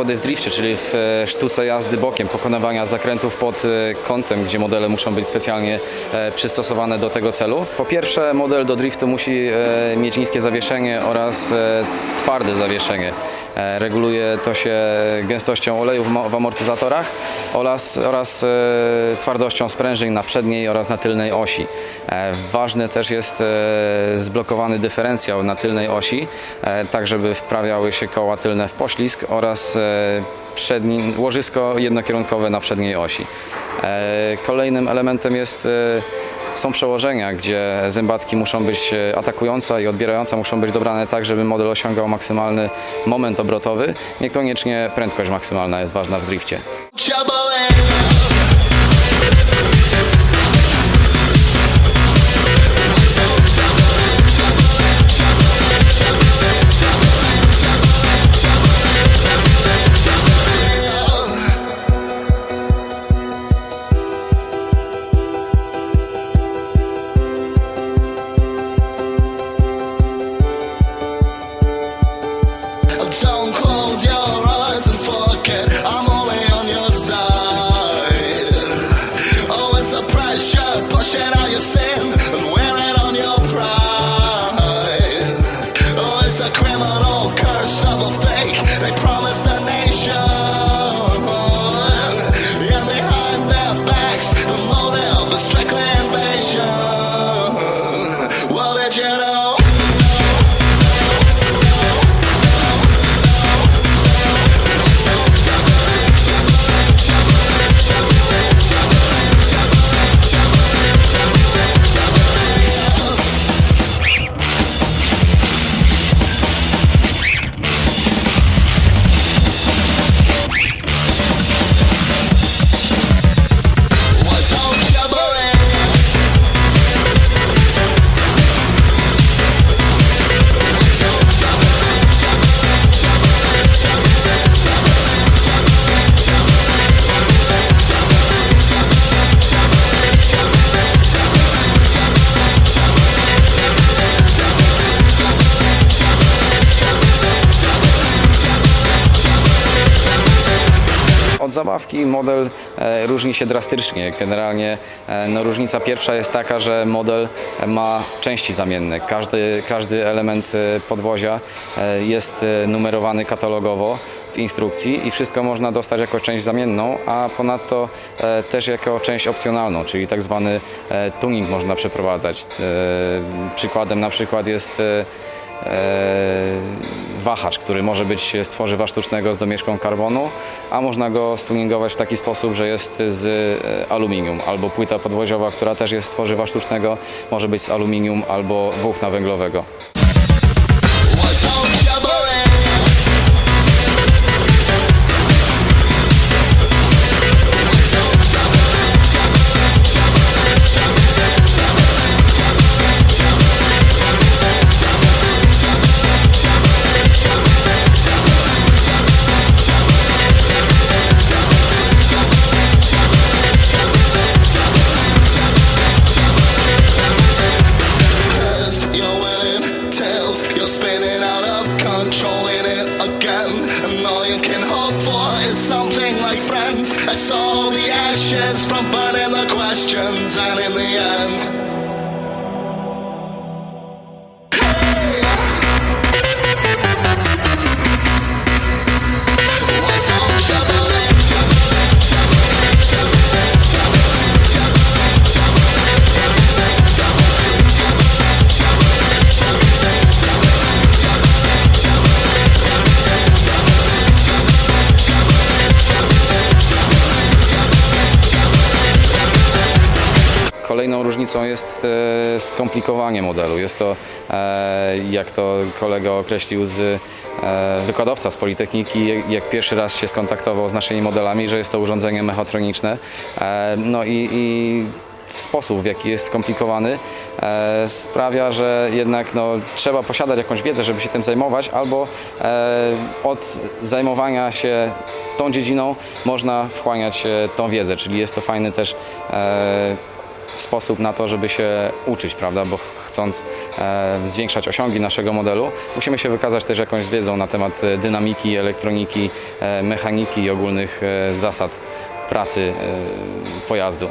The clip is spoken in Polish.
zawody w drifcie, czyli w e, sztuce jazdy bokiem, pokonywania zakrętów pod e, kątem, gdzie modele muszą być specjalnie e, przystosowane do tego celu. Po pierwsze, model do driftu musi mieć niskie zawieszenie oraz twarde zawieszenie. Reguluje to się gęstością oleju w mo- w amortyzatorach oraz, oraz twardością sprężyn na przedniej oraz na tylnej osi. Ważny też jest zblokowany dyferencjał na tylnej osi, tak żeby wprawiały się koła tylne w poślizg oraz przedni, łożysko jednokierunkowe na przedniej osi. E, Kolejnym elementem jest e, są przełożenia, gdzie zębatki muszą być e, atakująca i odbierająca muszą być dobrane tak, żeby model osiągał maksymalny moment obrotowy. Niekoniecznie prędkość maksymalna jest ważna w drifcie. Zabawki model e, różni się drastycznie. Generalnie e, no, różnica pierwsza jest taka, że model ma części zamienne. Każdy, każdy element e, podwozia jest numerowany katalogowo w instrukcji i wszystko można dostać jako część zamienną, a ponadto e, też jako część opcjonalną, czyli tak zwany e, tuning można przeprowadzać. E, Przykładem na przykład jest e, wahacz, który może być z tworzywa sztucznego z domieszką karbonu, a można go stuningować w taki sposób, że jest z e, aluminium, albo płyta podwoziowa, która też jest z tworzywa sztucznego, może być z aluminium albo włókna węglowego. Saw the ashes from burning the questions, and in the end. Różnicą jest e, skomplikowanie modelu. Jest to, e, jak to kolega określił z e, wykładowca z Politechniki, jak- pierwszy raz się skontaktował z naszymi modelami, że jest to urządzenie mechatroniczne. No i, i sposób, w jaki jest skomplikowany, sprawia, że jednak no, trzeba posiadać jakąś wiedzę, żeby się tym zajmować, albo od zajmowania się tą dziedziną można wchłaniać tą wiedzę, czyli jest to fajny też sposób na to, żeby się uczyć, prawda? Bo chcąc e, zwiększać osiągi naszego modelu, musimy się wykazać też jakąś wiedzą na temat e, dynamiki, elektroniki, e, mechaniki i ogólnych e, zasad pracy e, pojazdu.